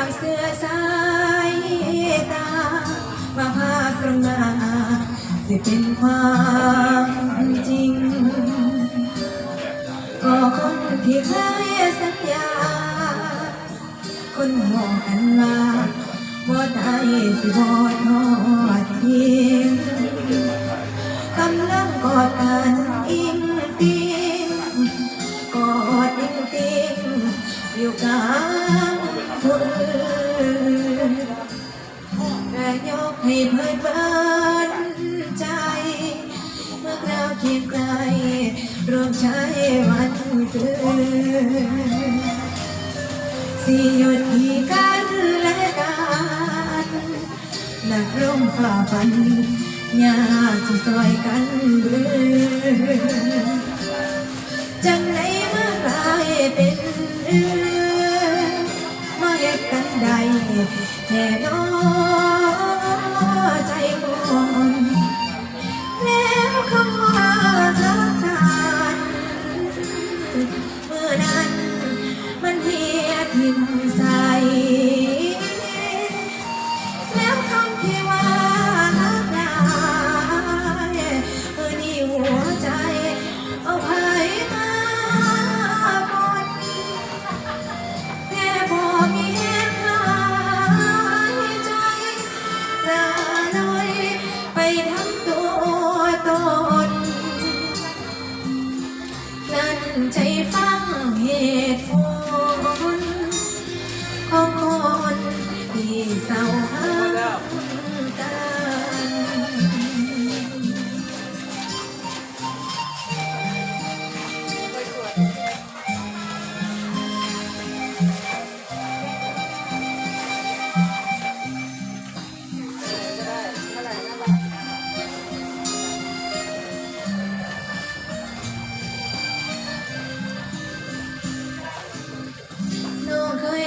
ากเสื้อสายตาว่าภาพตรงหน้าสิเป็นความจริง ก็คนที่เคยสัญญา คนมองกันว่าบ่ได้สิบ่ทอดทิ้งกำลังกอดกันอิ ยกให้เพลิดเพลินใจ เมื่อคราวเคียงไกลรวมใช้วันคืนสิหยุดที่กันและกันนักร่มฝ่าฟันยากจะซอยกันเบือจังไรเมื่อกลายเป็นเอือมาเฮ็ดกันใดแน่นอใใจฟังเหตุผล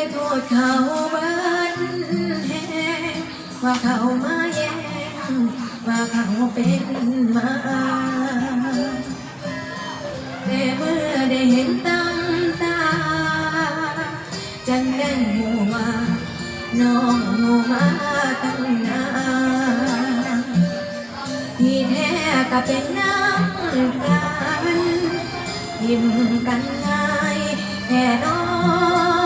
โทษเขาบ้านแหงว่าเขามาแย่งว่าเขาเป็นมาแต่เมื่อได้เห็นตั้งตา จังได้หูว่าน้องหูมาตั้งนานที่แท้ก็เป็นน้ำกันยิ้มกันง่ายแค่น้อใ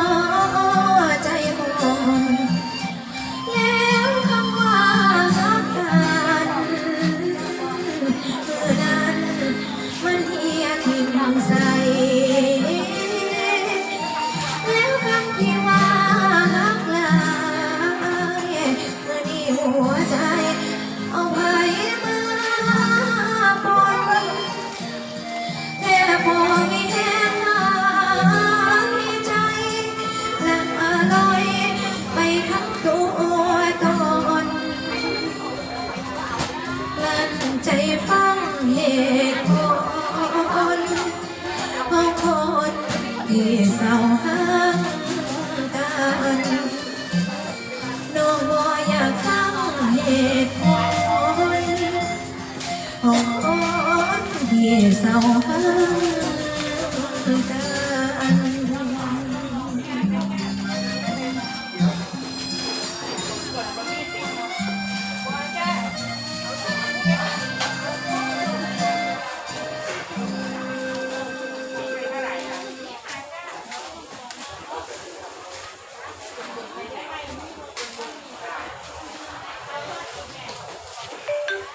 一直撒